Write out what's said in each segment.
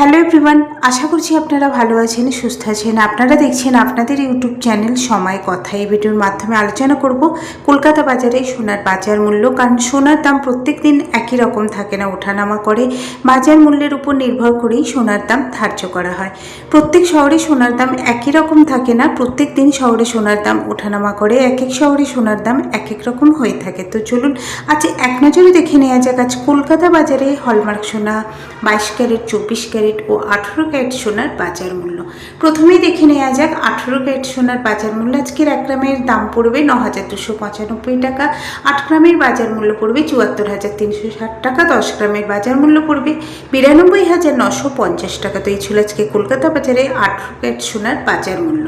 Hello everyone, আশা করছি আপনারা ভালো আছেন, সুস্থ আছেন। আপনারা দেখছেন আপনাদের ইউটিউব চ্যানেল সময় কথা। এই ভিডিওর মাধ্যমে আলোচনা করব কলকাতা বাজারে সোনার বাজার মূল্য, কারণ সোনার দাম প্রত্যেক দিন একই রকম থাকে না, ওঠানামা করে। বাজার মূল্যের উপর নির্ভর করেই সোনার দাম ধার্য করা হয়। প্রত্যেক শহরে সোনার দাম একই রকম থাকে না, প্রত্যেক দিন শহরে সোনার দাম ওঠানামা করে এক এক শহরে সোনার দাম এক এক রকম হয়ে থাকে। তো চলুন, আজ এক নজরে দেখে নেওয়া যাক, আজ কলকাতা বাজারে হলমার্ক সোনা, বাইশ ক্যারেট, চব্বিশ ক্যারেট ও আঠেরো ক্যারেট সোনার বাজার মূল্য। প্রথমেই দেখে নেওয়া যাক আঠেরো ক্যারেট সোনার বাজার মূল্য। আজকের এক গ্রামের দাম পড়বে ন হাজার দুশো পঁচানব্বই টাকা। আট গ্রামের বাজার মূল্য পড়বে চুয়াত্তর হাজার তিনশো ষাট টাকা। দশ গ্রামের বাজার মূল্য পড়বে বিরানব্বই হাজার নশো পঞ্চাশ টাকা। তো এই ছিল আজকে কলকাতা বাজারে আঠেরো ক্যারেট সোনার বাজার মূল্য।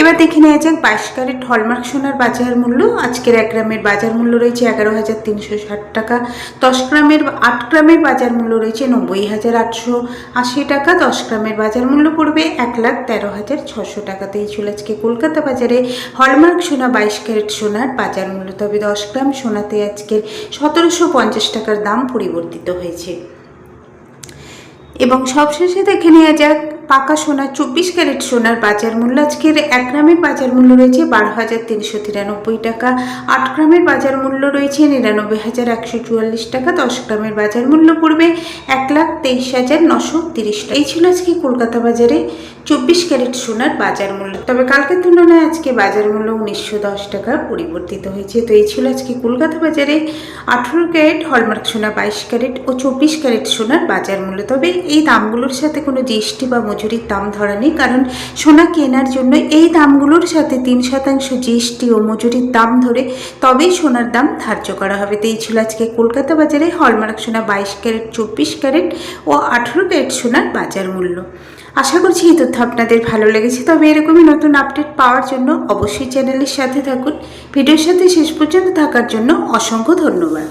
এবার দেখে নেওয়া যাক বাইশ ক্যারেট হলমার্ক সোনার বাজার মূল্য। আজকের এক গ্রামের বাজার মূল্য রয়েছে এগারো হাজার তিনশো ষাট টাকা। দশ গ্রামের, আট গ্রামের বাজার মূল্য রয়েছে নব্বই হাজার আটশো আশি টাকা। দশ গ্রামের বাজার মূল্য পড়বে এক লাখ তেরো হাজার ছশো টাকাতে এই ছিল আজকে কলকাতা বাজারে হলমার্ক সোনা বাইশ ক্যারেট সোনার বাজার মূল্য। তবে দশ গ্রাম সোনাতে আজকের সতেরোশো পঞ্চাশ টাকার দাম পরিবর্তিত হয়েছে। এবং সবশেষে দেখে নেওয়া যাক পাকা সোনা, চব্বিশ ক্যারেট সোনার বাজার মূল্য আজকের এক গ্রামের বাজার মূল্য রয়েছে বারো হাজার তিনশো তিরানব্বই টাকা। আট গ্রামের বাজার মূল্য রয়েছে নিরানব্বই হাজার একশো চুয়াল্লিশ টাকা। দশ গ্রামের বাজার মূল্য পড়বে এক লাখ তেইশ হাজার নশো তিরিশ টাকা। এই ছিল আজকে কলকাতা বাজারে চব্বিশ ক্যারেট সোনার বাজার মূল্য। তবে কালকের তুলনায় আজকে বাজার মূল্য উনিশশো দশ টাকা পরিবর্তিত হয়েছে। তো এই ছিল আজকে কলকাতা বাজারে আঠেরো ক্যারেট, হলমার্ক সোনা বাইশ ক্যারেট ও চব্বিশ ক্যারেট সোনার বাজার মূল্য। তবে এই দামগুলোর সাথে কোনো জিএসটি বা মজুরির দাম ধরা নেই, কারণ সোনা কেনার জন্য এই দামগুলোর সাথে তিন শতাংশ জিএসটি ও মজুরির দাম ধরে তবেই সোনার দাম ধার্য করা হবে। তো এই ছিল আজকে কলকাতা বাজারে হলমার্ক সোনা বাইশ ক্যারেট, চব্বিশ ক্যারেট ও আঠেরো ক্যারেট সোনার বাজার মূল্য। আশা করছি এই তথ্য আপনাদের ভালো লেগেছে, তবে এরকমই নতুন আপডেট পাওয়ার জন্য অবশ্যই চ্যানেলের সাথে থাকুন। ভিডিওর সাথে শেষ পর্যন্ত থাকার জন্য অসংখ্য ধন্যবাদ।